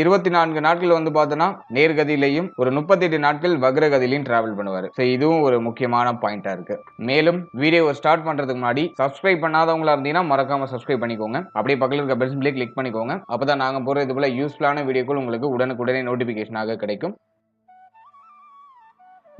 இருபத்தி நான்கு நாட்கள் வந்து பார்த்தோன்னா நேர்கதியிலையும் ஒரு முப்பத்தி எட்டு நாட்கள் வக்ரகதியிலையும் டிராவல் பண்ணுவார். ஸோ இதுவும் ஒரு முக்கியமான பாயிண்டா இருக்கு. மேலும் வீடியோ ஸ்டார்ட் பண்றதுக்கு முன்னாடி சப்ஸ்கிரைப் பண்ணாதவங்களா இருந்தீங்கன்னா மறக்காம சப்ஸ்கிரைப் பண்ணிக்கோங்க. அப்படியே பக்கத்தில் இருக்க பெல் சிம்பிளே கிளிக் பண்ணிக்கோங்க. அப்பதான் நாங்க போற இது போல யூஸ்ஃபுல்லான வீடியோக்கள் உங்களுக்கு உடனுக்குடனே நோட்டிபிகேஷனாக கிடைக்கும்.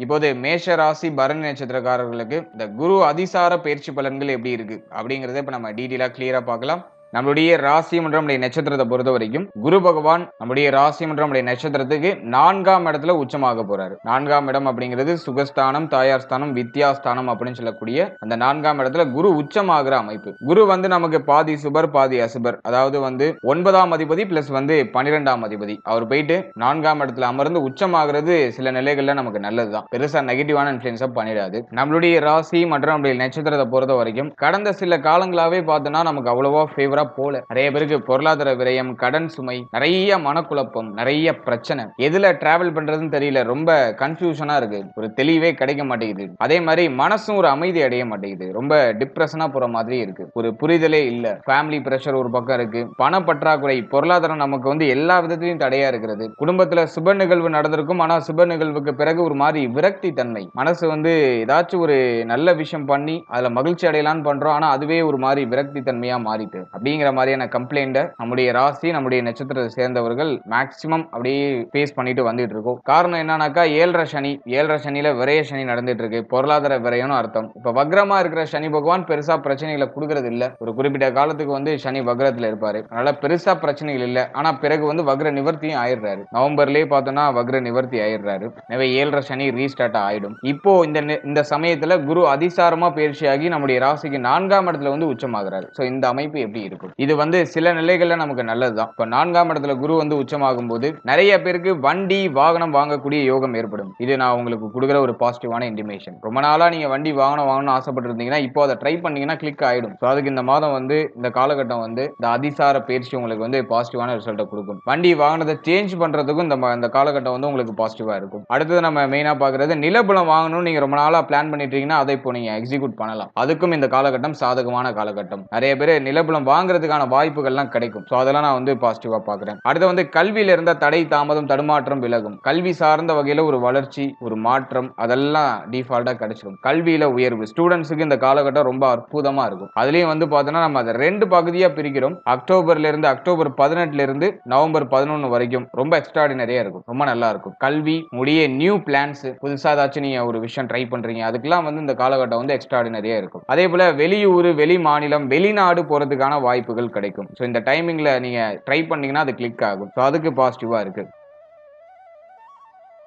இப்போது மேஷ ராசி பரணி நட்சத்திரக்காரர்களுக்கு இந்த குரு அதிசார பயிற்சி பலன்கள் எப்படி இருக்கு? அப்படிங்கறத இப்ப நம்ம டீட்டெயிலா கிளியரா பார்க்கலாம். நம்மளுடைய ராசி மற்றும் நம்முடைய நட்சத்திரத்தை பொறுத்த வரைக்கும் குரு பகவான் நம்முடைய ராசி மற்றும் நம்முடைய நட்சத்திரத்துக்கு நான்காம் இடத்துல உச்சமாக போறாரு. நான்காம் இடம் அப்படிங்கிறது சுகஸ்தானம் தாயார் ஸ்தானம் வித்யாஸ்தானம் அப்படின்னு சொல்லக்கூடிய அந்த நான்காம் இடத்துல குரு உச்சமாகிற அமைப்பு. குரு வந்து நமக்கு பாதி சுபர் பாதி அசுபர். அதாவது வந்து ஒன்பதாம் அதிபதி பிளஸ் வந்து பன்னிரெண்டாம் அதிபதி. அவர் போயிட்டு நான்காம் இடத்துல அமர்ந்து உச்சமாகிறது சில நிலைகள்ல நமக்கு நல்லதுதான். பெருசா நெகட்டிவான இன்ஃபுளுன்ஸா பண்ணிடாது. நம்மளுடைய ராசி மற்றும் நம்முடைய நட்சத்திரத்தை பொறுத்த வரைக்கும் கடந்த சில காலங்களாவே பார்த்தோம்னா நமக்கு அவ்வளவா ஃபேவரா போல. நிறைய பேருக்கு பொருளாதார விரயம் கடன் சுமை நிறைய மனக்குழப்பம் நிறைய பிரச்சனை. எதுல டிராவல் பண்றதுன்னு தெரியல. ரொம்ப கன்ஃபியூஷனா இருக்கு. ஒரு தெளிவே கிடைக்க மாட்டேங்குது. அதே மாதிரி மனசும் ஒரு அமைதி அடைய மாட்டேங்குது. ரொம்ப டிப்ரெஷனா போற மாதிரி இருக்கு. ஒரு புரிதலே இல்ல. ஃபேமிலி பிரஷர் ஒரு பக்கம் இருக்கு. பண பற்றாக்குறை பொருளாதாரம் நமக்கு வந்து எல்லா விதத்திலையும் தடையா இருக்கிறது. குடும்பத்துல சுப நிகழ்வு நடந்திருக்கும். ஆனா சுப நிகழ்வுக்கு பிறகு ஒரு மாதிரி விரக்தி தன்மை மனசு வந்து ஏதாச்சும் ஒரு நல்ல விஷயம் பண்ணி அதுல மகிழ்ச்சி அடையலாம்னு பண்றோம். ஆனா அதுவே ஒரு மாதிரி விரக்தி தன்மையா மாறிட்டு அப்படிங்கிற மாதிரியான கம்ப்ளைண்ட்டை நம்முடைய ராசி நம்முடைய நட்சத்திரத்தை சேர்ந்தவர்கள் மேக்சிமம் அப்படியே ஃபேஸ் பண்ணிட்டு வந்துட்டு இருக்கோம். காரணம் என்னன்னாக்கா ஏழரை சனி ஏழரை சனியில விரைய சனி நடந்துட்டு இருக்கு. பொருளாதார விரயம்னு அர்த்தம். இப்ப வக்ரமா இருக்கிற சனி பகவான் பெருசா பிரச்சனைகளை கொடுக்கறது இல்ல. ஒரு குறிப்பிட்ட காலத்துக்கு வந்து சனி வக்ரத்துல இருப்பாரு. அதனால பெருசா பிரச்சனைகள் இல்ல. ஆனா பிறகு வந்து வக்ர நிவர்த்தியும் ஆயிடுறாரு. நவம்பர்லயே பார்த்தோம்னா வக்ர நிவர்த்தி ஆயிடுறாரு. எனவே ஏழரை சனி ரீஸ்டார்ட் ஆயிடும். இப்போ இந்த இந்த சமயத்துல குரு அதிசாரமா பயிற்சியாகி நம்முடைய ராசிக்கு நான்காம் இடத்துல வந்து உச்சமாகிறாரு. சோ இந்த அமைப்பு எப்படி இருக்கும்? இது வந்து சில நிலைகள்ல நமக்கு நல்லதுதான். இப்ப நான்காம் இடத்துல குரு வந்து உச்சமாகும் போது நிறைய பேருக்கு வண்டி வாகனம் வாங்கக்கூடிய யோகம் ஏற்படும். இது நான் உங்களுக்கு கொடுக்குற ஒரு பாசிட்டிவான இன்டிமேஷன் ரொம்ப நாளா நீங்க வண்டி வாகனம் வாங்கணும்னு ஆசைப்பட்டிருந்தீங்கன்னா இப்போ அதை ட்ரை பண்ணீங்கன்னா கிளிக் ஆயிடும். ஸோ அதுக்கு இந்த மாதம் வந்து இந்த காலகட்டம் வந்து இந்த அதிசார பயிற்சி உங்களுக்கு வந்து பாசிட்டிவான ரிசல்ட்டை கொடுக்கும். வண்டி வாகனத்தை சேஞ்ச் பண்றதுக்கும் இந்த இந்த காலகட்டம் வந்து உங்களுக்கு பாசிட்டிவா இருக்கும். அடுத்தது நம்ம மெயினா பாக்குறது நிலபலம் வாங்கணும்னு நீங்க ரொம்ப நாளா பிளான் பண்ணிட்டு இருக்கீங்கன்னா அதை இப்போ நீங்க எக்ஸிக்யூட் பண்ணலாம். அதுக்கும் இந்த காலகட்டம் சாதகமான காலகட்டம். நிறைய பேர் நிலபுலம் வாங்குறதுக்கான வாய்ப்புகள்லாம் கிடைக்கும். ஸோ அதெல்லாம் நான் வந்து பாசிட்டிவாக பார்க்குறேன். அடுத்து வந்து கல்வியில இருந்த தடை தாமதம் தடுமாற்றம் விலகும். கல்வி சார்ந்த வகையில் ஒரு வளர்ச்சி ஒரு மாற்றம் அதெல்லாம் டிஃபால்ட்டாக கிடைச்சிடும். கல்வியில உயர்வு. ஸ்டூடெண்ட்ஸுக்கு இந்த காலகட்டம் ரொம்ப அற்புதமாக இருக்கும். அதுலேயும் வந்து பார்த்தோன்னா நம்ம அதை ரெண்டு பகுதியாக பிரிக்கிறோம். அக்டோபர்ல இருந்து அக்டோபர் பதினெட்டுல இருந்து நவம்பர் பதினொன்று வரைக்கும் ரொம்ப எக்ஸ்ட்ராடினரியாக இருக்கும். ரொம்ப நல்லா இருக்கும். கல்வி முடிய நியூ பிளான்ஸ் புதுசாக ஏதாச்சும் நீங்கள் ஒரு விஷயம் ட்ரை பண்ணுறீங்க அதுக்கெல்லாம் வந்து இந்த காலகட்டம் வந்து எக்ஸ்ட்ராடினரியாக இருக்கும். அதே போல் வெளியூர் வெளி மாநிலம் வெளிநாடு போறதுக்கான வாய்ப்பு வாய்ப்புகள் கிடைக்கும். ஸோ இந்த டைமிங்ல நீங்க ட்ரை பண்ணீங்கன்னா அது கிளிக் ஆகும். ஸோ அதுக்கு பாசிட்டிவாக இருக்கு.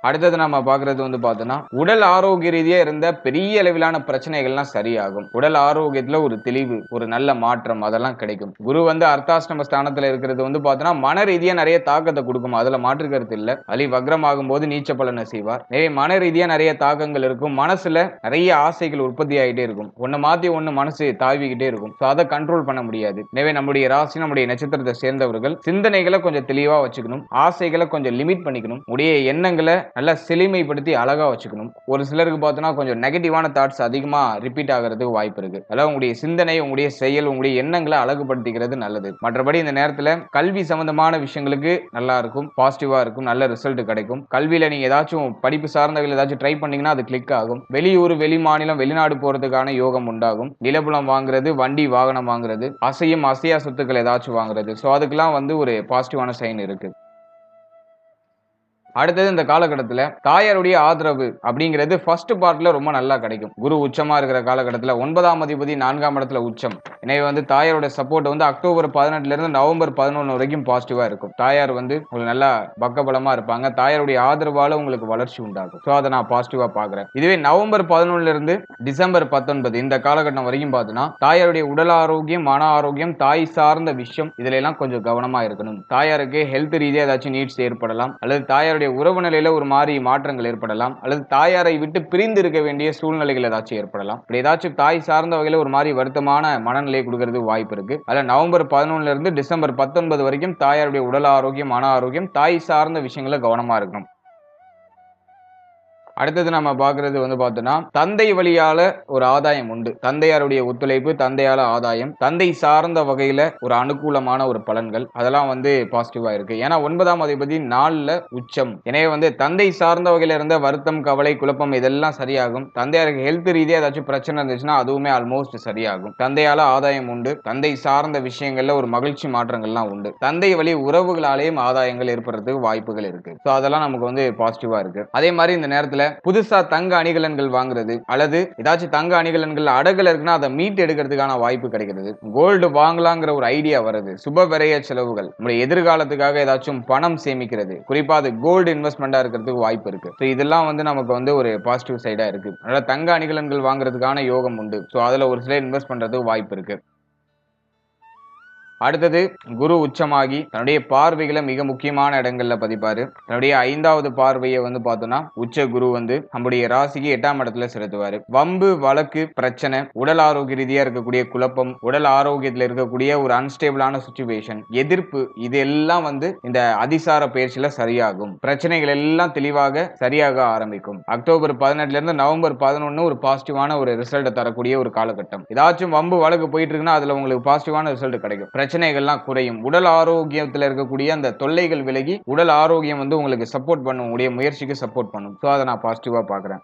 அடுத்தது நம்ம பார்க்கறது வந்து பார்த்தோன்னா உடல் ஆரோக்கிய ரீதியா இருந்த பெரிய அளவிலான பிரச்சனைகள்லாம் சரியாகும். உடல் ஆரோக்கியத்துல ஒரு தெளிவு ஒரு நல்ல மாற்றம் அதெல்லாம் கிடைக்கும். குரு வந்து அர்த்தாஷ்டம ஸ்தானத்துல இருக்கிறது வந்து பார்த்தோன்னா மன ரீதியா நிறைய தாக்கத்தை கொடுக்கும். அதுல மாற்று கருத்து இல்ல. அலி வக்ரமாகும் போது நீச்ச பலனை செய்வார். நிறைய மன ரீதியா நிறைய தாக்கங்கள் இருக்கும். மனசுல நிறைய ஆசைகள் உற்பத்தி ஆகிட்டே இருக்கும். ஒன்னு மாத்தி ஒன்று மனசு தாவிக்கிட்டே இருக்கும். ஸோ அதை கண்ட்ரோல் பண்ண முடியாது. எனவே நம்முடைய ராசி நம்முடைய நட்சத்திரத்தை சேர்ந்தவர்கள் சிந்தனைகளை கொஞ்சம் தெளிவா வச்சுக்கணும். ஆசைகளை கொஞ்சம் லிமிட் பண்ணிக்கணும். உடைய எண்ணங்களை நல்லா செழுமைப்படுத்தி அழகாக வச்சுக்கணும். ஒரு சிலருக்கு பார்த்தோன்னா கொஞ்சம் நெகட்டிவான தாட்ஸ் அதிகமாக ரிப்பீட் ஆகிறதுக்கு வாய்ப்பு இருக்கு. அதாவது உங்களுடைய சிந்தனை உங்களுடைய செயல் உங்களுடைய எண்ணங்களை அழகுபடுத்திக்கிறது நல்லது. மற்றபடி இந்த நேரத்தில் கல்வி சம்பந்தமான விஷயங்களுக்கு நல்லா இருக்கும் பாசிட்டிவாக இருக்கும் நல்ல ரிசல்ட் கிடைக்கும். கல்வியில் நீங்கள் ஏதாச்சும் படிப்பு சார்ந்தவர்கள் ஏதாச்சும் ட்ரை பண்ணீங்கன்னா அது கிளிக் ஆகும். வெளியூர் வெளி மாநிலம் வெளிநாடு போகிறதுக்கான யோகம் உண்டாகும். நிலபுலம் வாங்குறது வண்டி வாகனம் வாங்குறது அசையும் அசையா சொத்துக்கள் ஏதாச்சும் வாங்குறது. ஸோ அதுக்கெல்லாம் வந்து ஒரு பாசிட்டிவான சைன் இருக்குது அடுத்தது இந்த காலகட்டத்தில் தாயாருடைய ஆதரவு அப்படிங்கிறது ஃபர்ஸ்ட் பார்ட்ல ரொம்ப நல்லா கிடைக்கும். குரு உச்சமா இருக்கிற காலகட்டத்தில் ஒன்பதாம் அதிபதி நான்காம் இடத்துல உச்சம். எனவே வந்து தாயாரோட சப்போர்ட் வந்து அக்டோபர் பதினெட்டுல இருந்து நவம்பர் பதினொன்று வரைக்கும் பாசிட்டிவா இருக்கும். தாயார் வந்து உங்களுக்கு நல்லா பக்கபலமா இருப்பாங்க. தாயாருடைய ஆதரவால உங்களுக்கு வளர்ச்சி உண்டாகும். ஸோ அதை நான் பாசிட்டிவா பாக்குறேன் இதுவே நவம்பர் பதினொன்னுல இருந்து டிசம்பர் பத்தொன்பது இந்த காலகட்டம் வரைக்கும் பார்த்தீங்கன்னா தாயாருடைய உடல் ஆரோக்கியம் மன ஆரோக்கியம் தாய் சார்ந்த விஷயம் இதுல எல்லாம் கொஞ்சம் கவனமா இருக்கணும். தாயாருக்கு ஹெல்த் ரீதியாக ஏதாச்சும் நீட்ஸ் ஏற்படலாம். அல்லது தாயாருடைய உறவு நிலையில ஒரு மாதிரி மாற்றங்கள் ஏற்படலாம் அல்லது தாயாரை விட்டு பிரிந்து இருக்க வேண்டிய சூழ்நிலைகள் ஏதாச்சும் ஏற்படலாம். இப்படி ஏதாச்சும் தாய் சார்ந்த வகையில ஒரு மாதிரி வருத்தமான மனநிலையை கொடுக்கறது வாய்ப்பு இருக்கு. அதில் நவம்பர் பதினொன்னுல இருந்து டிசம்பர் பத்தொன்பது வரைக்கும் தாயாருடைய உடல் ஆரோக்கியம் மன ஆரோக்கியம் தாய் சார்ந்த விஷயங்கள கவனமா இருக்கணும். அடுத்தது நம்ம பார்க்கறது வந்து பார்த்தோம்னா தந்தை வழியால ஒரு ஆதாயம் உண்டு. தந்தையாருடைய ஒத்துழைப்பு தந்தையால ஆதாயம். தந்தை சார்ந்த வகையில ஒரு அனுகூலமான ஒரு பலன்கள். அதெல்லாம் வந்து பாசிட்டிவா இருக்கு. ஏன்னா ஒன்பதாம் அதிபதி நாலுல உச்சம். எனவே வந்து தந்தை சார்ந்த வகையில இருந்த வருத்தம் கவலை குழப்பம் இதெல்லாம் சரியாகும். தந்தையாருக்கு ஹெல்த் ரீதியா ஏதாச்சும் பிரச்சனை இருந்துச்சுன்னா அதுவுமே ஆல்மோஸ்ட் சரியாகும். தந்தையால ஆதாயம் உண்டு. தந்தை சார்ந்த விஷயங்கள்ல ஒரு மகிழ்ச்சி மாற்றங்கள்லாம் உண்டு. தந்தை வழி உறவுகளாலேயும் ஆதாயங்கள் ஏற்படுறதுக்கு வாய்ப்புகள் இருக்கு. ஸோ அதெல்லாம் நமக்கு வந்து பாசிட்டிவா இருக்கு. அதே மாதிரி இந்த நேரத்தில் புதுசா தங்க அணிகலன்கள் வாங்குறது அல்லது ஏதாச்சும் தங்க அணிகலன்கள் அடகுல இருக்குன்னா அதை மீட்டு எடுக்கிறதுக்கான வாய்ப்பு கிடைக்கிறது. கோல்டு வாங்கலாங்கிற ஒரு ஐடியா வருது. சுப விரைய செலவுகள். நம்முடைய எதிர்காலத்துக்காக ஏதாச்சும் பணம் சேமிக்கிறது. குறிப்பா அது கோல்டு இன்வெஸ்ட்மெண்டா இருக்கிறதுக்கு வாய்ப்பு இருக்கு. ஸோ இதெல்லாம் வந்து நமக்கு வந்து ஒரு பாசிட்டிவ் சைடா இருக்கு. அதனால தங்க அணிகலன்கள் வாங்குறதுக்கான யோகம் உண்டு. ஸோ அதுல ஒரு சில இன்வெஸ்ட் பண்றதுக்கு வாய்ப்பு இருக்கு. அடுத்தது குரு உச்சமாகி தன்னுடைய பார்வைகளை மிக முக்கியமான இடங்கள்ல பதிப்பாரு. தன்னுடைய ஐந்தாவது பார்வையை வந்து பார்த்தோம்னா உச்ச குரு வந்து நம்முடைய ராசிக்கு எட்டாம் இடத்துல செலுத்துவாரு. வம்பு வழக்கு பிரச்சனை உடல் ஆரோக்கிய ரீதியா இருக்கக்கூடிய குழப்பம் உடல் ஆரோக்கியத்தில் இருக்கக்கூடிய ஒரு அன்ஸ்டேபிளான சுச்சுவேஷன் எதிர்ப்பு இது எல்லாம் வந்து இந்த அதிசார பயிற்சியில சரியாகும். பிரச்சனைகள் எல்லாம் தெளிவாக சரியாக ஆரம்பிக்கும். அக்டோபர் பதினெட்டுல இருந்து நவம்பர் பதினொன்னு ஒரு பாசிட்டிவான ஒரு ரிசல்ட் தரக்கூடிய ஒரு காலகட்டம். ஏதாச்சும் வம்பு வழக்கு போயிட்டு இருக்குன்னா அதுல உங்களுக்கு பாசிட்டிவான ரிசல்ட் கிடைக்கும். பிரச்சனைகள்லாம் குறையும். உடல் ஆரோக்கியத்தில் இருக்கக்கூடிய அந்த தொல்லைகள் விலகி உடல் ஆரோக்கியம் வந்து உங்களுக்கு சப்போர்ட் பண்ணும். உடைய முயற்சிக்கு சப்போர்ட் பண்ணும். ஸோ அதை நான் பாசிட்டிவாக பார்க்குறேன்.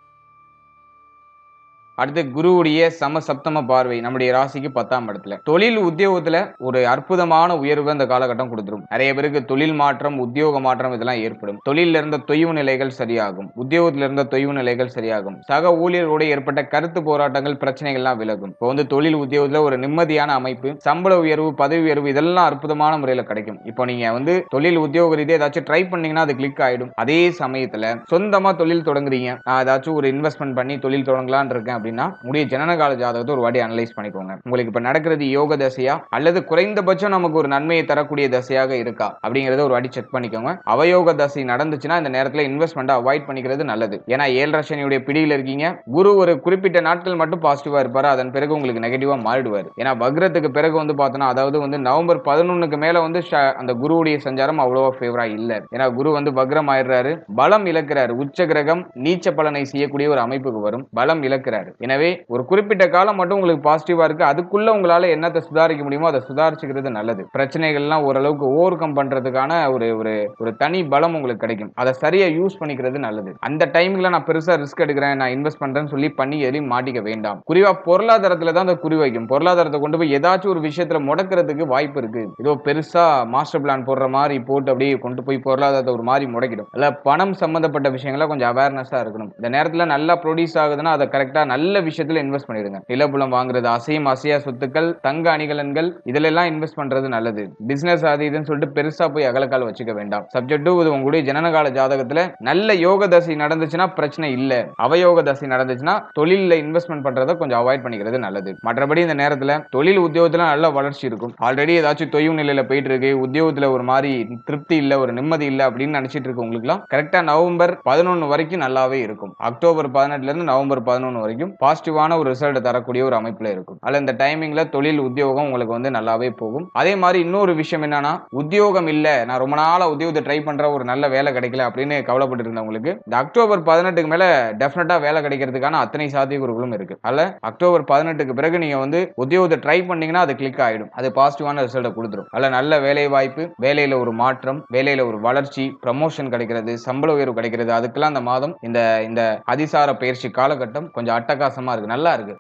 அடுத்து குருவுடைய சம சப்தம பார்வை நம்முடைய ராசிக்கு பத்தாம் இடத்துல. தொழில் உத்தியோகத்துல ஒரு அற்புதமான உயர்வு அந்த காலகட்டம் கொடுத்துரும். நிறைய பேருக்கு தொழில் மாற்றம் உத்தியோக மாற்றம் இதெல்லாம் ஏற்படும். தொழில இருந்த தொய்வு நிலைகள் சரியாகும். உத்தியோகத்தில் இருந்த தொய்வு நிலைகள் சரியாகும். சக ஊழியர்களோட ஏற்பட்ட கருத்து போராட்டங்கள் பிரச்சனைகள்லாம் விலகும். இப்போ வந்து தொழில் உத்தியோகத்துல ஒரு நிம்மதியான அமைப்பு சம்பள உயர்வு பதவி உயர்வு இதெல்லாம் அற்புதமான முறையில கிடைக்கும். இப்போ நீங்க வந்து தொழில் உத்தியோக ரீதியாக ஏதாச்சும் ட்ரை பண்ணீங்கன்னா அது கிளிக் ஆயிடும். அதே சமயத்துல சொந்தமா தொழில் தொடங்குறீங்க. நான் ஏதாச்சும் ஒரு இன்வெஸ்ட்மெண்ட் பண்ணி தொழில் தொடங்கலான் இருக்கேன் அப்படின்னா உடைய ஜனனகால ஜாதகத்தை ஒரு வாட்டி அனலைஸ் பண்ணிக்கோங்க. உங்களுக்கு இப்ப நடக்கிறது யோக தசையா அல்லது குறைந்தபட்சம் நமக்கு ஒரு நன்மையை தரக்கூடிய தசையாக இருக்கா அப்படிங்கறத ஒரு வாட்டி செக் பண்ணிக்கோங்க. அவயோக தசை நடந்துச்சுன்னா இந்த நேரத்துல இன்வெஸ்ட்மெண்ட் அவாய்ட் பண்ணிக்கிறது நல்லது. ஏன்னா ஏழரை சனியுடைய பிடியில் இருக்கீங்க. குரு ஒரு குறிப்பிட்ட நாட்கள் மட்டும் பாசிட்டிவா இருப்பாரு. அதன் பிறகு உங்களுக்கு நெகட்டிவா மாறிடுவார். ஏன்னா வக்ரத்துக்கு பிறகு வந்து பார்த்தோன்னா அதாவது வந்து நவம்பர் பதினொன்னுக்கு மேல வந்து அந்த குருவுடைய சஞ்சாரம் அவ்வளவா ஃபேவரா இல்ல. ஏன்னா குரு வந்து வக்ரம் ஆயிடுறாரு. பலம் இழக்கிறாரு. உச்ச கிரகம் நீச்ச பலனை செய்யக்கூடிய ஒரு அமைப்புக்கு வரும். பலம் இழக்கிறாரு. எனவே ஒரு குறிப்பிட்ட காலம் மட்டும் உங்களுக்கு பாசிட்டிவா இருக்கு. அதுக்குள்ள உங்களால என்னத்தை சுதாரிக்க முடியுமோ அதை சுதாரிச்சுக்கிறது நல்லது. பிரச்சனைகள்லாம் ஓரளவுக்கு ஓவர் கம் பண்றதுக்கான ஒரு ஒரு ஒரு தனி பலம் உங்களுக்கு கிடைக்கும். அதை சரியா யூஸ் பண்ணிக்கிறது நல்லது. அந்த டைம்ல நான் பெருசா ரிஸ்க் எடுக்கிறேன் நான் இன்வெஸ்ட் பண்றேன்னு சொல்லி பண்ணி எதையும் மாட்டிக்க வேண்டாம். குறிவா பொருளாதாரத்துல தான் அந்த குறி வைக்கும். பொருளாதாரத்தை கொண்டு போய் ஏதாச்சும் ஒரு விஷயத்துல முடக்கிறதுக்கு வாய்ப்பு இருக்கு. ஏதோ பெருசா மாஸ்டர் பிளான் போடுற மாதிரி போட்டு அப்படியே கொண்டு போய் பொருளாதாரத்தை ஒரு மாதிரி முடக்கிடும். இல்லை பணம் சம்பந்தப்பட்ட விஷயங்கள்லாம் கொஞ்சம் அவேர்னஸா இருக்கணும். இந்த நேரத்துல நல்லா ப்ரொடியூஸ் ஆகுதுன்னா அதை கரெக்டா நல்ல நல்ல விஷயத்துல இன்வெஸ்ட் பண்ணிடுங்க. நிலப்புலம் வாங்குறது அசையும் அசையா சொத்துக்கள் தங்க அணிகலன்கள் இதுல எல்லாம் இன்வெஸ்ட் பண்றது நல்லது. பிசினஸ் அது இதுன்னு சொல்லிட்டு பெருசா போய் அகலக்கால் வச்சுக்க வேண்டாம். சப்ஜெக்ட் டூ இது உங்களுடைய ஜனனகால ஜாதகத்துல நல்ல யோக தசை நடந்துச்சுன்னா பிரச்சனை இல்ல. அவயோக தசை நடந்துச்சுன்னா தொழில இன்வெஸ்ட்மெண்ட் பண்றதை கொஞ்சம் அவாய்ட் பண்ணிக்கிறது நல்லது. மற்றபடி இந்த நேரத்துல தொழில் உத்தியோகத்துல நல்ல வளர்ச்சி இருக்கும். ஆல்ரெடி ஏதாச்சும் தொய்வு நிலையில போயிட்டு இருக்கு. உத்தியோகத்துல ஒரு மாதிரி திருப்தி இல்ல ஒரு நிம்மதி இல்ல அப்படின்னு நினைச்சிட்டு இருக்கு உங்களுக்குலாம் கரெக்டா நவம்பர் பதினொன்னு வரைக்கும் நல்லாவே இருக்கும். அக்டோபர் பதினெட்டுல இருந்து நவம்பர் பதினொன்னு வரைக்கும் பாசிட்டிவான ஒரு ரிசல்ட் தரக்கூடிய ஒரு அமைப்புல இருக்கும். அதுல இந்த டைமிங்ல தொழில் உத்தியோகம் உங்களுக்கு வந்து நல்லாவே போகும். அதே மாதிரி இன்னொரு விஷயம் என்னன்னா உத்தியோகம் இல்ல நான் ரொம்ப நாளா உத்தியோகத்தை ட்ரை பண்ற ஒரு நல்ல வேலை கிடைக்கல அப்படின்னு கவலைப்பட்டு இருந்தவங்களுக்கு இந்த அக்டோபர் பதினெட்டுக்கு மேல டெஃபினட்டா வேலை கிடைக்கிறதுக்கான அத்தனை சாத்தியக்கூறுகளும் இருக்கு. அதுல அக்டோபர் பதினெட்டுக்கு பிறகு நீங்க வந்து உத்தியோகத்தை ட்ரை பண்ணீங்கன்னா அது கிளிக் ஆயிடும். அது பாசிட்டிவான ரிசல்ட்டை கொடுத்துரும். அதுல நல்ல வேலை வாய்ப்பு வேலையில ஒரு மாற்றம் வேலையில ஒரு வளர்ச்சி ப்ரமோஷன் கிடைக்கிறது சம்பள உயர்வு கிடைக்கிறது அதுக்கெல்லாம் அந்த மாதம் இந்த இந்த அதிசார பயிற்சி காலகட்டம் கொஞ்சம் அட்டை அட்டகாசமா இருக்கு. நல்லா இருக்கு.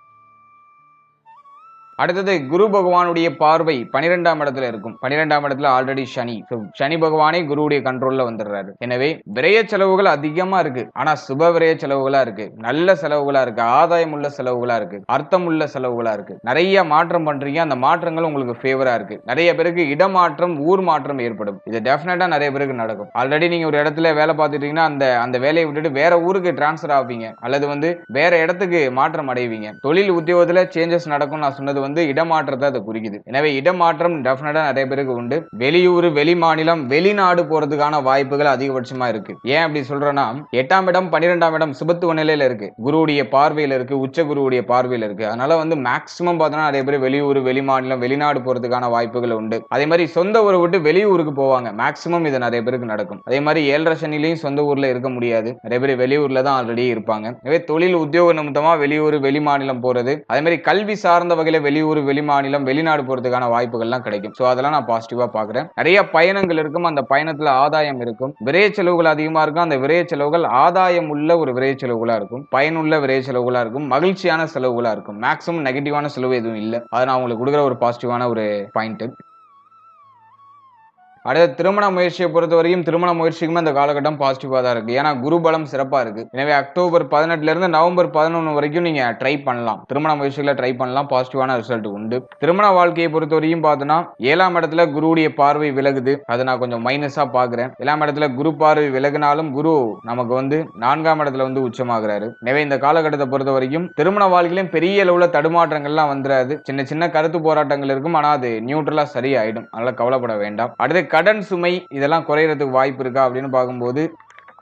அடுத்தது குரு பகவானுடைய பார்வை பனிரெண்டாம் இடத்துல இருக்கும். பனிரெண்டாம் இடத்துல ஆல்ரெடி சனி. சனி பகவானே குருவுடைய கண்ட்ரோல்ல வந்துடுறாரு. எனவே விரைய செலவுகள் அதிகமா இருக்கு. ஆனா சுப விரைய செலவுகளா இருக்கு. நல்ல செலவுகளா இருக்கு. ஆதாயம் உள்ள செலவுகளா இருக்கு. அர்த்தம் உள்ள செலவுகளா இருக்கு. நிறைய மாற்றம் பண்றீங்க. அந்த மாற்றங்கள் உங்களுக்கு ஃபேவரா இருக்கு. நிறைய பேருக்கு இடமாற்றம் ஊர் மாற்றம் ஏற்படும். இது டெஃபினட்டா நிறைய பேருக்கு நடக்கும். ஆல்ரெடி நீங்க ஒரு இடத்துல வேலை பார்த்துட்டீங்கன்னா அந்த அந்த வேலையை விட்டுட்டு வேற ஊருக்கு டிரான்ஸ்ஃபர் ஆவீங்க. அல்லது வந்து வேற இடத்துக்கு மாற்றம் அடைவீங்க. தொழில் உத்தியோகத்துல சேஞ்சஸ் நடக்கும் நான் சொன்னது வந்து இடமாற்றத்தை அது குறிக்குது. எனவே இடமாற்றம் டெஃபினட்டா நிறைய பேருக்கு உண்டு. வெளியூர் வெளி மாநிலம் வெளிநாடு போறதுக்கான வாய்ப்புகள் அதிகபட்சமா இருக்கு. ஏன் அப்படி சொல்றேன்னா எட்டாம் இடம் பன்னிரெண்டாம் இடம் சுபத்துவ நிலையில இருக்கு. குருவுடைய பார்வையில இருக்கு உச்ச குருவுடைய பார்வையில இருக்கு. அதனால வந்து மேக்சிமம் பார்த்தோம்னா நிறைய பேர் வெளியூர் வெளி மாநிலம் வெளிநாடு போறதுக்கான வாய்ப்புகள் உண்டு. அதே மாதிரி சொந்த ஊரை விட்டு வெளியூருக்கு போவாங்க. மேக்சிமம் இது நிறைய பேருக்கு நடக்கும். அதே மாதிரி ஏழரை சனிலையும் சொந்த ஊர்ல இருக்க முடியாது. நிறைய பேர் வெளியூர்ல தான் ஆல்ரெடி இருப்பாங்க. எனவே தொழில் உத்தியோக நிமித்தமா வெளியூர் வெளி மாநிலம் போறது. அதே மாதிரி கல்வி சார்ந்த வகையில வெளி வெளியூர் வெளி மாநிலம் வெளிநாடு போறதுக்கான வாய்ப்புகள்லாம் கிடைக்கும். ஸோ அதெல்லாம் நான் பாசிட்டிவா பாக்குறேன் நிறைய பயணங்கள் இருக்கும். அந்த பயணத்துல ஆதாயம் இருக்கும். விரைய செலவுகள் அதிகமா இருக்கும். அந்த விரைய செலவுகள் ஆதாயம் உள்ள ஒரு விரைய செலவுகளா இருக்கும். பயனுள்ள விரைய செலவுகளா இருக்கும். மகிழ்ச்சியான செலவுகளா இருக்கும். மேக்ஸிமம் நெகட்டிவான செலவு எதுவும் இல்லை. அதை நான் உங்களுக்கு கொடுக்குற ஒரு பாசிட்டிவான ஒரு பாயிண்ட் அடுத்த திருமண முயற்சியை பொறுத்த வரைக்கும் திருமண முயற்சிக்குமே அந்த காலகட்டம் பாசிட்டிவாக தான் இருக்கு. ஏன்னா குரு பலம் சிறப்பாக இருக்கு. எனவே அக்டோபர் பதினெட்டுல இருந்து நவம்பர் பதினொன்று வரைக்கும் நீங்க ட்ரை பண்ணலாம். திருமண முயற்சிகளை ட்ரை பண்ணலாம். பாசிட்டிவான ரிசல்ட் உண்டு. திருமண வாழ்க்கையை பொறுத்த வரைக்கும் பார்த்தோன்னா ஏழாம் இடத்துல குருவுடைய பார்வை விலகுது. அதை நான் கொஞ்சம் மைனஸா பாக்குறேன். ஏழாம் இடத்துல குரு பார்வை விலகினாலும் குரு நமக்கு வந்து நான்காம் இடத்துல வந்து உச்சமாகிறாரு. எனவே இந்த காலகட்டத்தை பொறுத்த வரைக்கும் திருமண வாழ்க்கையிலும் பெரிய அளவுல தடுமாற்றங்கள்லாம் வந்துடாது சின்ன சின்ன கருத்து போராட்டங்கள் இருக்கும். ஆனா அது நியூட்ரலா சரியாயிடும். அதனால கவலைப்பட வேண்டாம். அடுத்து கடன் சுமை இதெல்லாம் குறையிறதுக்கு வாய்ப்பு இருக்கா அப்படின்னு பார்க்கும்போது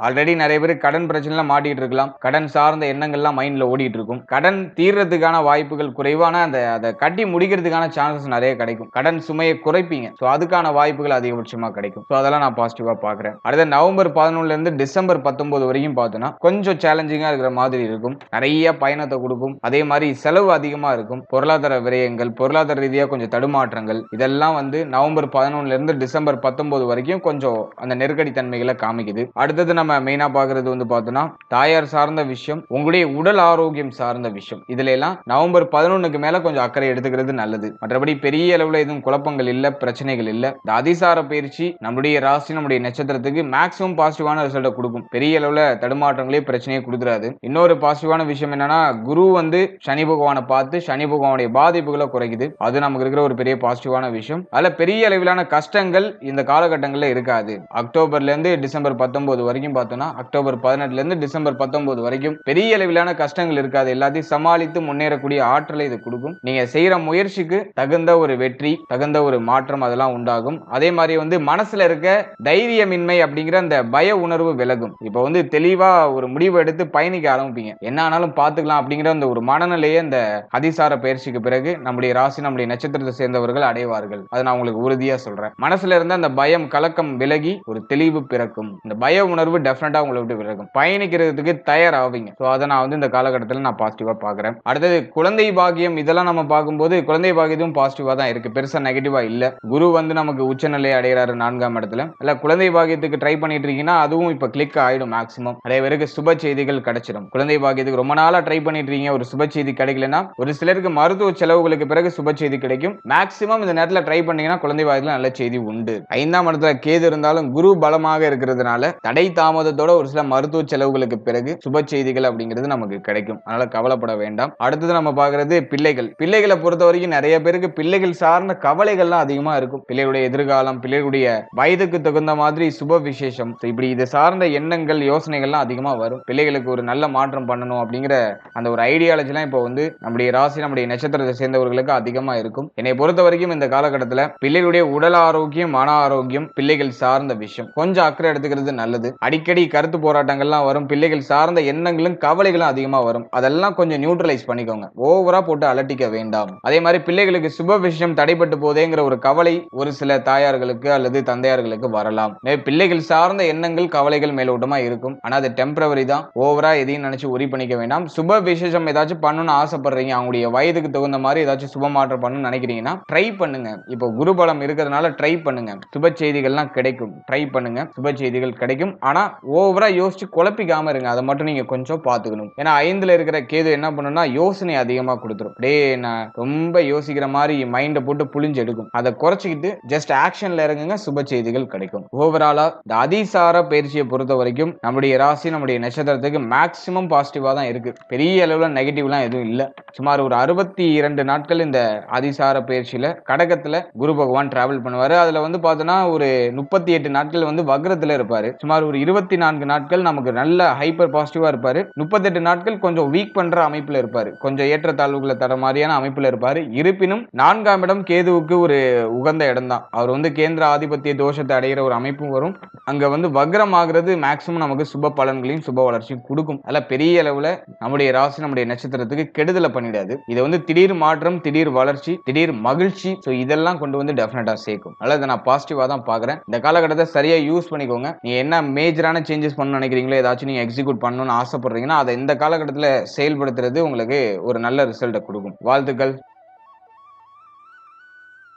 ஆல்ரெடி நிறைய பேர் கடன் பிரச்சனைல மாட்டிட்டு இருக்கலாம். கடன் சார்ந்த எண்ணங்கள்லாம் மைண்ட்ல ஓடிட்டு இருக்கும் கடன் தீர்றதுக்கான வாய்ப்புகள் குறைவான அந்த அதை கட்டி முடிக்கிறதுக்கான சான்சஸ் நிறைய கிடைக்கும். கடன் சுமையை குறைப்பீங்க. ஸோ அதுக்கான வாய்ப்புகள் அதிகபட்சமா கிடைக்கும். ஸோ அதெல்லாம் நான் பாசிட்டிவா பாக்குறேன் அடுத்த நவம்பர் பதினொன்னுல இருந்து டிசம்பர் பத்தொன்பது வரைக்கும் பார்த்தோன்னா கொஞ்சம் சேலஞ்சிங்கா இருக்கிற மாதிரி இருக்கும். நிறைய பயணத்தை கொடுக்கும். அதே மாதிரி செலவு அதிகமா இருக்கும். பொருளாதார விரயங்கள் பொருளாதார ரீதியாக கொஞ்சம் தடுமாற்றங்கள் இதெல்லாம் வந்து நவம்பர் பதினொன்னுல இருந்து டிசம்பர் பத்தொன்பது வரைக்கும் கொஞ்சம் அந்த நெருக்கடி தன்மைகளை காமிக்குது. அடுத்தது நம்ம மெயினா பாக்குறது வந்து பார்த்தோம்னா தாயார் சார்ந்த விஷயம் உங்களுடைய உடல் ஆரோக்கியம் சார்ந்த விஷயம். இதுல எல்லாம் நவம்பர் பதினொன்னுக்கு மேல கொஞ்சம் அக்கறை எடுத்துக்கிறது நல்லது. மற்றபடி பெரிய அளவுல எதுவும் குழப்பங்கள் இல்ல பிரச்சனைகள் இல்ல. இந்த அதிசார பயிற்சி நம்முடைய ராசி நம்முடைய நட்சத்திரத்துக்கு மேக்ஸிமம் பாசிட்டிவான ரிசல்ட்டை கொடுக்கும். பெரிய அளவுல தடுமாற்றங்களே பிரச்சனையே கொடுத்துறாது. இன்னொரு பாசிட்டிவான விஷயம் என்னன்னா குரு வந்து சனி பகவானை பார்த்து சனி பகவானுடைய பாதிப்புகளை குறைக்குது. அது நமக்கு இருக்கிற ஒரு பெரிய பாசிட்டிவான விஷயம். அதுல பெரிய அளவிலான கஷ்டங்கள் இந்த காலகட்டங்களில் இருக்காது. அக்டோபர்ல இருந்து டிசம்பர் பத்தொன்பது வரைக்கும் பார்த்தோம்னா அக்டோபர் பதினெட்டுல இருந்து டிசம்பர் பத்தொன்பது வரைக்கும் பெரிய அளவிலான கஷ்டங்கள் இருக்காது. எல்லாத்தையும் சமாளித்து முன்னேறக்கூடிய ஆற்றலை இது கொடுக்கும். நீங்க செய்யற முயற்சிக்கு தகுந்த ஒரு வெற்றி தகுந்த ஒரு மாற்றம் அதெல்லாம் உண்டாகும். அதே மாதிரி வந்து மனசுல இருக்க தைரியமின்மை அப்படிங்கிற அந்த பய உணர்வு விலகும். இப்போ வந்து தெளிவா ஒரு முடிவு எடுத்து பயணிக்க ஆரம்பிப்பீங்க. என்ன ஆனாலும் பார்த்துக்கலாம் அப்படிங்கிற அந்த ஒரு மனநிலையை அந்த அதிசார பயிற்சிக்கு பிறகு நம்முடைய ராசி நம்முடைய நட்சத்திரத்தை சேர்ந்தவர்கள் அடைவார்கள். அதை நான் உங்களுக்கு உறுதியா சொல்றேன். மனசுல இருந்த அந்த பயம் கலக்கம் விலகி ஒரு தெளிவு பிறக்கும். இந்த பய உணர்வு டெஃபினட்டா உங்களை விட்டு விலகும். பயணிக்கிறதுக்கு தயாராவீங்க. ஸோ அதை நான் வந்து இந்த காலகட்டத்தில் நான் பாசிட்டிவா பார்க்குறேன். அடுத்தது குழந்தை பாக்கியம் இதெல்லாம் நம்ம பார்க்கும்போது குழந்தை பாக்கியதும் பாசிட்டிவா தான் இருக்கு. பெருசா நெகட்டிவா இல்ல. குரு வந்து நமக்கு உச்சநிலை அடைகிறாரு நான்காம் இடத்துல. இல்ல குழந்தை பாக்கியத்துக்கு ட்ரை பண்ணிட்டு இருக்கீங்கன்னா அதுவும் இப்ப கிளிக் ஆயிடும் மேக்ஸிமம் நிறைய பேருக்கு சுப செய்திகள் கிடைச்சிடும். குழந்தை பாக்கியத்துக்கு ரொம்ப நாளா ட்ரை பண்ணிட்டு இருக்கீங்க ஒரு சுப செய்தி கிடைக்கலன்னா ஒரு சிலருக்கு மருத்துவ செலவுகளுக்கு பிறகு சுப செய்தி கிடைக்கும். மேக்ஸிமம் இந்த நேரத்தில் ட்ரை பண்ணீங்கன்னா குழந்தை பாக்கியத்துல நல்ல செய்தி உண்டு. ஐந்தாம் இடத்துல கேது இருந்தாலும் குரு பலமாக இருக்கிறதுனால தடை தாம தாமதத்தோட ஒரு சில மருத்துவ செலவுகளுக்கு பிறகு சுப செய்திகள் அப்படிங்கிறது நமக்கு கிடைக்கும். அதனால கவலைப்பட வேண்டாம். அடுத்தது நம்ம பார்க்கறது பிள்ளைகள். பிள்ளைகளை பொறுத்த வரைக்கும் நிறைய பேருக்கு பிள்ளைகள் சார்ந்த கவலைகள்லாம் அதிகமா இருக்கும். பிள்ளைகளுடைய எதிர்காலம் பிள்ளைகளுடைய வயதுக்கு தகுந்த மாதிரி சுப விசேஷம். இப்படி இது சார்ந்த எண்ணங்கள் யோசனைகள்லாம் அதிகமா வரும். பிள்ளைகளுக்கு ஒரு நல்ல மாற்றம் பண்ணணும் அப்படிங்கிற அந்த ஒரு ஐடியாலஜிலாம் இப்போ வந்து நம்முடைய ராசி நம்முடைய நட்சத்திரத்தை சேர்ந்தவர்களுக்கு அதிகமா இருக்கும். என்னை பொறுத்த வரைக்கும் இந்த காலகட்டத்தில் பிள்ளைகளுடைய உடல் ஆரோக்கியம் மன ஆரோக்கியம் பிள்ளைகள் சார்ந்த விஷயம். கொஞ்சம் அக்கறை எடுத்துக்கிறது நல்லது. அடிக்க அடிக்கடி கருத்து போராட்டங்கள்லாம் வரும். பிள்ளைகள் சார்ந்த எண்ணங்களும் கவலைகளும் அதிகமாக வரும். அதெல்லாம் கொஞ்சம் நியூட்ரலைஸ் பண்ணிக்கோங்க. ஓவரா போட்டு அலட்டிக்க வேண்டாம். அதே மாதிரி பிள்ளைகளுக்கு சுப விஷயம் தடைப்பட்டு போதேங்கிற ஒரு கவலை ஒரு சில தாயார்களுக்கு அல்லது தந்தையார்களுக்கு வரலாம். பிள்ளைகள் சார்ந்த எண்ணங்கள் கவலைகள் மேலோட்டமா இருக்கும். ஆனா அது டெம்பரவரி தான். ஓவரா எதையும் நினைச்சு உரி பண்ணிக்க வேண்டாம். சுப விசேஷம் ஏதாச்சும் பண்ணணும்னு ஆசைப்படுறீங்க அவங்களுடைய வயதுக்கு தகுந்த மாதிரி ஏதாச்சும் சுப மாற்றம் பண்ணணும்னு நினைக்கிறீங்கன்னா ட்ரை பண்ணுங்க. இப்போ குருபலம் இருக்கிறதுனால ட்ரை பண்ணுங்க. சுப செய்திகள்லாம் கிடைக்கும். ட்ரை பண்ணுங்க. சுப செய்திகள் கிடைக்கும். ஆனா ஓவரா யோசிச்சு குழப்பிக்காம இருங்க. அதை மட்டும் நீங்க கொஞ்சம் பாத்துக்கணும் ஏன்னா ஐந்துல இருக்கிற கேது என்ன பண்ணும்னா யோசனை அதிகமா கொடுத்துரும். அப்படியே நான் ரொம்ப யோசிக்கிற மாதிரி மைண்டை போட்டு புளிஞ்சு எடுக்கும். அதை குறைச்சிக்கிட்டு ஜஸ்ட் ஆக்ஷன்ல இறங்குங்க சுப செய்திகள் கிடைக்கும். ஓவராலா இந்த அதிசார பயிற்சியை பொறுத்த வரைக்கும் நம்முடைய ராசி நம்முடைய நட்சத்திரத்துக்கு மேக்சிமம் பாசிட்டிவா தான் இருக்கு. பெரிய அளவுல நெகட்டிவ்லாம் எதுவும் இல்லை. சுமார் ஒரு அறுபத்தி இரண்டு நாட்கள் இந்த அதிசார பயிற்சியில கடகத்துல குரு பகவான் டிராவல் பண்ணுவாரு. அதுல வந்து பார்த்தோன்னா ஒரு முப்பத்தி எட்டு நாட்கள் வந்து வக்ரத்துல இருப்பாரு. சுமார் ஒரு இருபத்தி நான்கு நாட்கள் நமக்கு நல்ல ஹைப்பர் பாசிட்டிவா இருப்பாரு. முப்பத்தெட்டு நாட்கள் கொஞ்சம் வீக் பண்ற அமைப்புல இருப்பாரு. கொஞ்சம் ஏற்றத்தாழ்வுகளை தர மாதிரியான அமைப்புல இருப்பாரு. இருப்பினும் நான்காம் இடம் கேதுவுக்கு ஒரு உகந்த இடம் தான் அவர் வந்து கேந்திர ஆதிபத்திய தோஷத்தை அடைகிற ஒரு அமைப்பும் வரும். அங்க வந்து வக்ரம் ஆகுறது மேக்சிமம் நமக்கு சுப பலன்களையும் சுப வளர்ச்சியும் கொடுக்கும். அதில் பெரிய அளவுல நம்முடைய ராசி நம்முடைய நட்சத்திரத்துக்கு கெடுதலை பண்ணிடாது. இதை வந்து திடீர் மாற்றம் திடீர் வளர்ச்சி திடீர் மகிழ்ச்சி. ஸோ இதெல்லாம் கொண்டு வந்து டெஃபினட்டா சேர்க்கும். அதனால இதை நான் பாசிட்டிவாக தான் பார்க்குறேன். இந்த காலகட்டத்தை சரியாக யூஸ் பண்ணிக்கோங்க. நீ என்ன மேஜரான சேஞ்சஸ் பண்ணணும் நினைக்கிறீங்களோ ஏதாச்சும் நீங்கள் எக்ஸிக்யூட் பண்ணணும்னு ஆசைப்படுறீங்கன்னா அதை இந்த காலகட்டத்தில் செயல்படுத்துறது உங்களுக்கு ஒரு நல்ல ரிசல்ட்டை கொடுக்கும். வாழ்த்துக்கள்.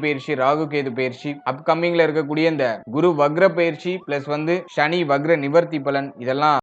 பயிற்சி ராகு கேது பயிற்சி அப்கமிங்ல இருக்கக்கூடிய இந்த குரு வக்ர பயிற்சி பிளஸ் வந்து சனி வக்ர நிவர்த்தி பலன் இதெல்லாம்